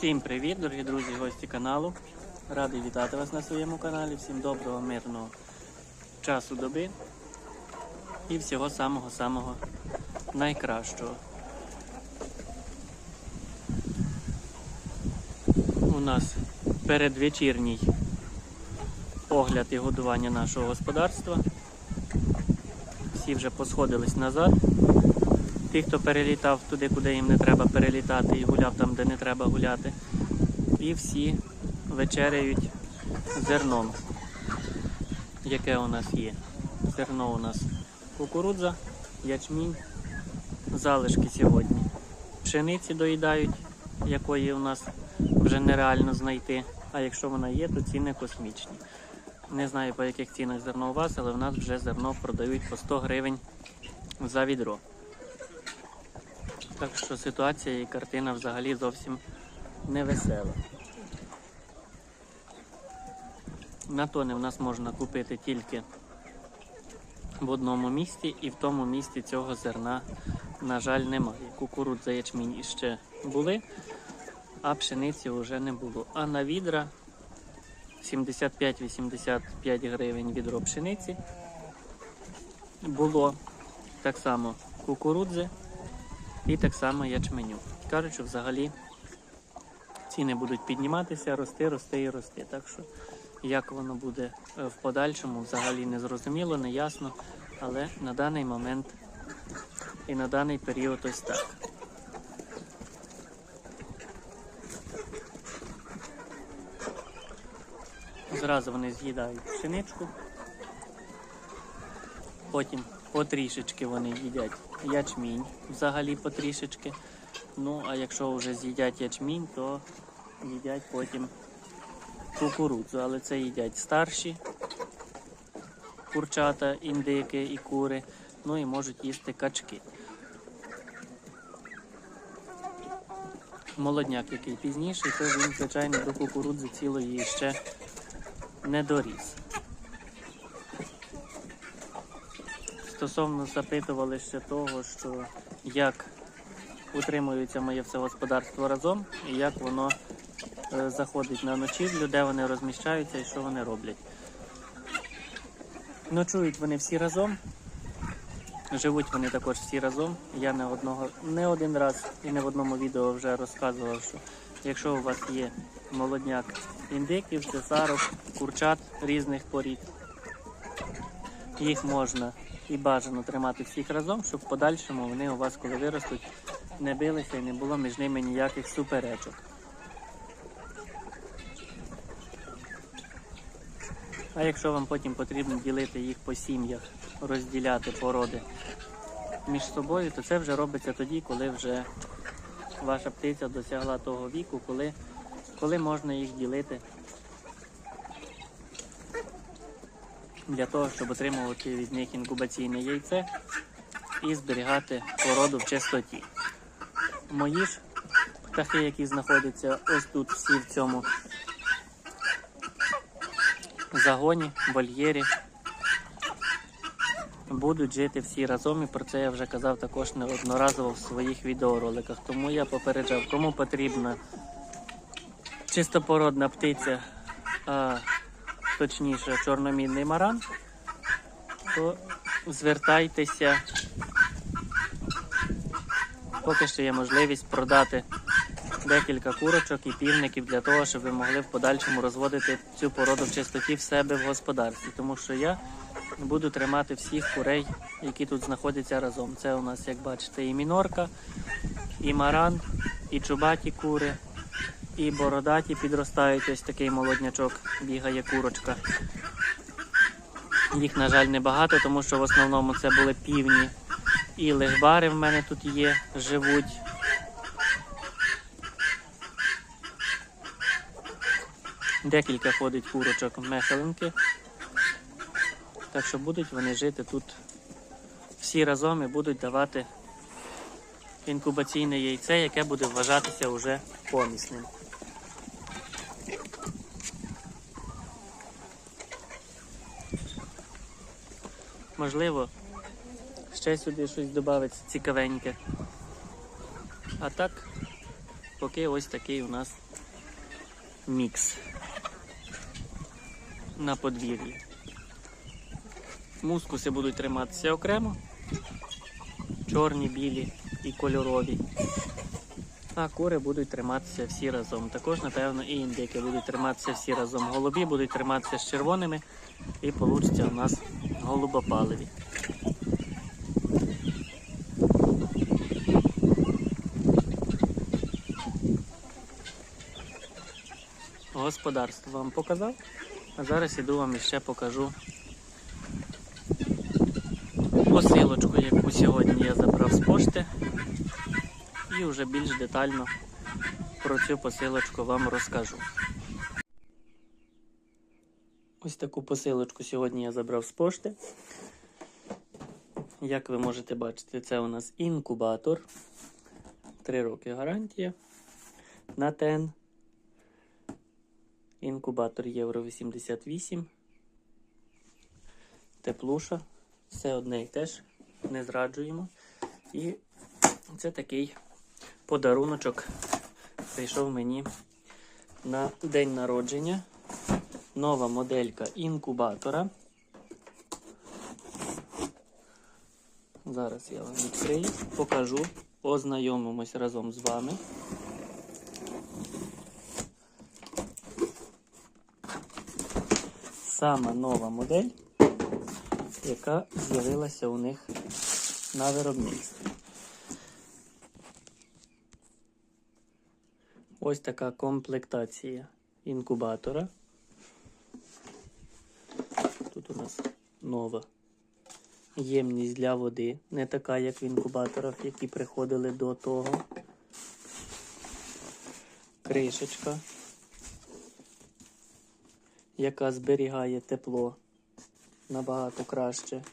Всім привіт, дорогі друзі, гості каналу. Радий вітати вас на своєму каналі. Всім доброго, мирного часу доби і всього самого-самого найкращого. У нас передвечірній огляд і годування нашого господарства. Всі вже посходились назад. Ті, хто перелітав туди, куди їм не треба перелітати, і гуляв там, де не треба гуляти. І всі вечеряють зерном, яке у нас є. Зерно у нас кукурудза, ячмінь, залишки сьогодні. Пшениці доїдають, якої у нас вже нереально знайти. А якщо вона є, то ціни космічні. Не знаю по яких цінах зерно у вас, але в нас вже зерно продають по 100 гривень за відро. Так що ситуація і картина взагалі зовсім не весела. На тони в нас можна купити тільки в одному місці, і в тому місці цього зерна, на жаль, немає. Кукурудза ячмінь іще були, а пшениці вже не було. А на відра 75-85 гривень відро пшениці було так само кукурудзи і так само ячменю. Кажуть, що взагалі ціни будуть підніматися, рости, рости і рости. Так що як воно буде е, в подальшому, взагалі не зрозуміло, не ясно. Але на даний момент і на даний період ось так. Зразу вони з'їдають пшеничку, потім потрішечки вони їдять ячмінь, взагалі потрішечки. Ну, а якщо вже з'їдять ячмінь, то їдять потім кукурудзу, але це їдять старші курчата, індики і кури, ну і можуть їсти качки. Молодняк, який пізніший, то він, звичайно, до кукурудзи цілої ще не доріс. Стосовно запитували ще того, що як утримується моє все господарство разом і як воно е, заходить на ночівлю, де вони розміщаються і що вони роблять. Ночують вони всі разом, живуть вони також всі разом. Я не одного не один раз і не в одному відео вже розказував, що якщо у вас є молодняк індиків, цесарок, курчат різних порід, їх можна і бажано тримати всіх разом, щоб в подальшому вони у вас, коли виростуть, не билися і не було між ними ніяких суперечок. А якщо вам потім потрібно ділити їх по сім'ях, розділяти породи між собою, то це вже робиться тоді, коли вже ваша птиця досягла того віку, коли, коли можна їх ділити для того, щоб отримувати від них інкубаційне яйце і зберігати породу в чистоті. Мої ж птахи, які знаходяться ось тут, всі в цьому загоні, вольєрі, будуть жити всі разом, і про це я вже казав також неодноразово в своїх відеороликах. Тому я попереджав, кому потрібна чистопородна птиця, точніше чорномідний маран, то звертайтеся, поки що є можливість продати декілька курочок і півників для того, щоб ви могли в подальшому розводити цю породу в чистоті в себе в господарстві. Тому що я буду тримати всіх курей, які тут знаходяться разом. Це у нас, як бачите, і мінорка, і маран, і чубаті кури, і бородаті підростають. Ось такий молоднячок бігає курочка. Їх, на жаль, небагато, тому що в основному це були півні. І легбари в мене тут є, живуть. Декілька ходить курочок мехаленки. Так що будуть вони жити тут всі разом і будуть давати інкубаційне яйце, яке буде вважатися вже помісним. Можливо, ще сюди щось додається цікавеньке. А так, поки ось такий у нас мікс на подвір'ї. Мускуси будуть триматися окремо, чорні, білі і кольорові. А кури будуть триматися всі разом. Також, напевно, і індики будуть триматися всі разом. Голубі будуть триматися з червоними і вийде у нас голубопаливі. Господарство вам показав, а зараз іду вам іще покажу посилочку, яку сьогодні я забрав з пошти. І вже більш детально про цю посилочку вам розкажу. Ось таку посилочку сьогодні я забрав з пошти. Як ви можете бачити, це у нас інкубатор. 3 роки гарантія на ТЕН. Інкубатор Євро 88. Теплуша. Все одне і теж не зраджуємо. І це такий подаруночок прийшов мені на день народження. Нова моделька інкубатора. Зараз я вам відкрию, покажу, ознайомимось разом з вами. Сама нова модель, яка з'явилася у них на виробництві. Ось така комплектація інкубатора. Тут у нас нова ємність для води, не така, як в інкубаторах, які приходили до того. Кришечка, яка зберігає тепло набагато краще,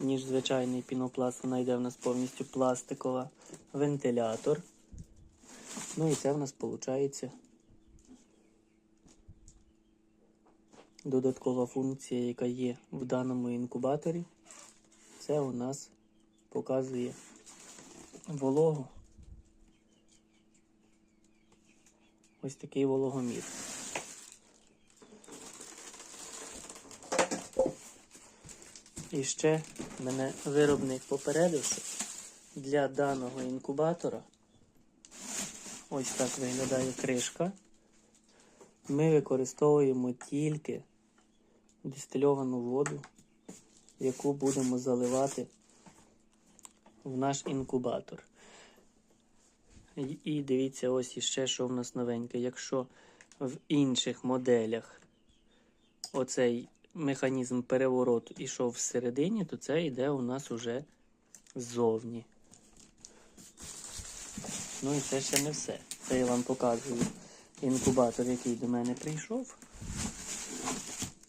ніж звичайний пінопласт. Вона йде в нас повністю пластикова. Вентилятор. Ну і це в нас виходить додаткова функція, яка є в даному інкубаторі. Це у нас показує вологу. Ось такий вологомір. І ще мене виробник попередив, що для даного інкубатора ось так виглядає кришка. Ми використовуємо тільки дистильовану воду, яку будемо заливати в наш інкубатор. І, дивіться, ось іще, що в нас новеньке. Якщо в інших моделях оцей механізм перевороту йшов всередині, то це йде у нас уже ззовні. Ну і це ще не все. Це я вам показую інкубатор, який до мене прийшов.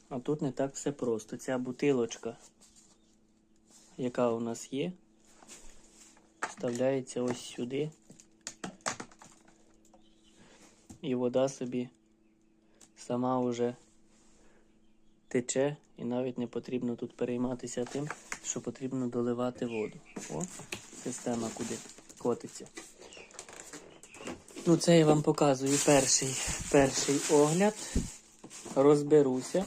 А тут не так все просто. Ця бутилочка, яка у нас є, вставляється ось сюди. І вода собі сама вже тече, і навіть не потрібно тут перейматися тим, що потрібно доливати воду. О, система куди котиться. Ну, це я вам показую перший, перший огляд. Розберуся,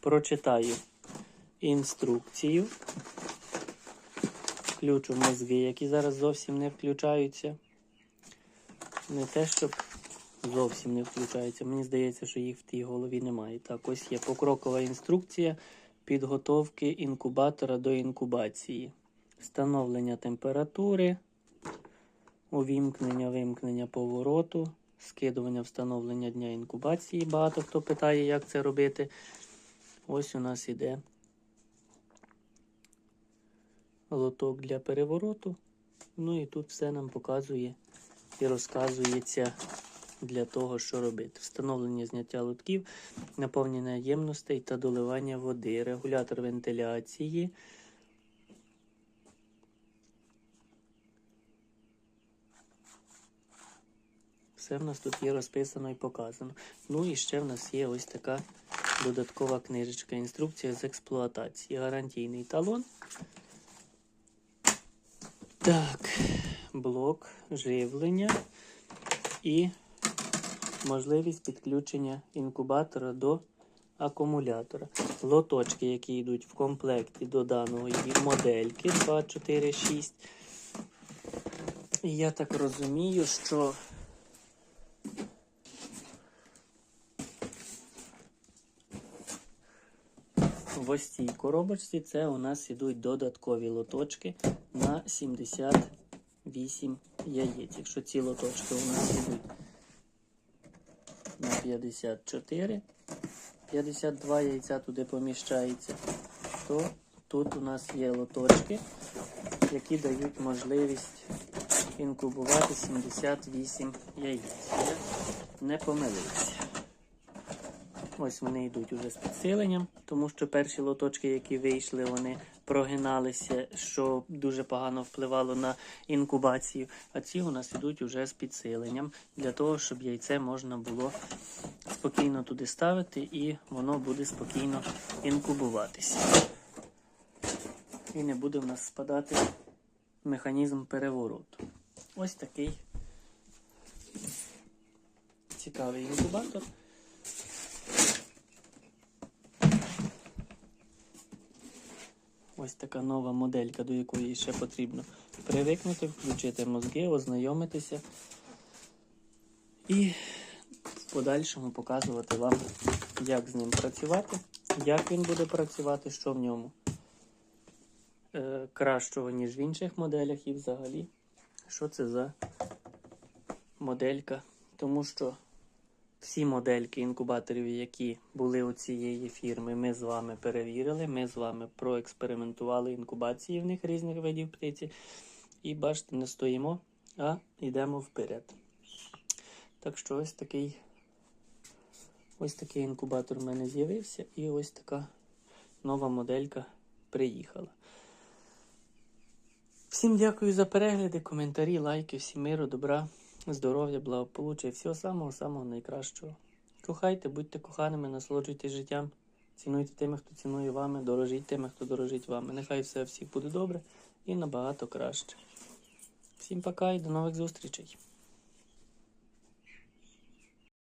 прочитаю інструкцію. Включу мозги, які зараз зовсім не включаються. Не те, щоб зовсім не включаються. Мені здається, що їх в тій голові немає. Так, ось є покрокова інструкція підготовки інкубатора до інкубації. Встановлення температури, увімкнення, вимкнення повороту, скидування встановлення дня інкубації. Багато хто питає, як це робити. Ось у нас іде лоток для перевороту. Ну і тут все нам показує і розказується для того, що робити. Встановлення зняття лотків, наповнення ємностей та доливання води, регулятор вентиляції. Все в нас тут є розписано і показано. Ну і ще в нас є ось така додаткова книжечка. Інструкція з експлуатації. Гарантійний талон. Так, блок живлення і можливість підключення інкубатора до акумулятора. Лоточки, які йдуть в комплекті до даної модельки 2, 4, 6. І я так розумію, що в ось цій коробочці це у нас ідуть додаткові лоточки на 78 яєць. Якщо ці лоточки у нас ідуть на 54, 52 яйця туди поміщається, то тут у нас є лоточки, які дають можливість інкубувати 78 яєць. Я не помилився. Ось вони йдуть уже з підсиленням, тому що перші лоточки, які вийшли, вони прогиналися, що дуже погано впливало на інкубацію. А ці у нас йдуть уже з підсиленням, для того, щоб яйце можна було спокійно туди ставити і воно буде спокійно інкубуватися. І не буде в нас спадати механізм перевороту. Ось такий цікавий інкубатор. Ось така нова моделька, до якої ще потрібно привикнути, включити мозги, ознайомитися і в подальшому показувати вам, як з ним працювати, як він буде працювати, що в ньому е, кращого, ніж в інших моделях, і взагалі, що це за моделька. Тому що всі модельки інкубаторів, які були у цієї фірми, ми з вами перевірили. Ми з вами проекспериментували інкубації в них різних видів птиці. І бачите, не стоїмо, а йдемо вперед. Так що ось такий ось такий інкубатор в мене з'явився, і ось така нова моделька приїхала. Всім дякую за перегляди, коментарі, лайки, всім миру, добра, здоров'я, благополуччя і всього самого-самого найкращого. Кохайте, будьте коханими, насолоджуйтесь життям, цінуйте тими, хто цінує вами, дорожіть тими, хто дорожить вами. Нехай все всіх буде добре і набагато краще. Всім пока і до нових зустрічей!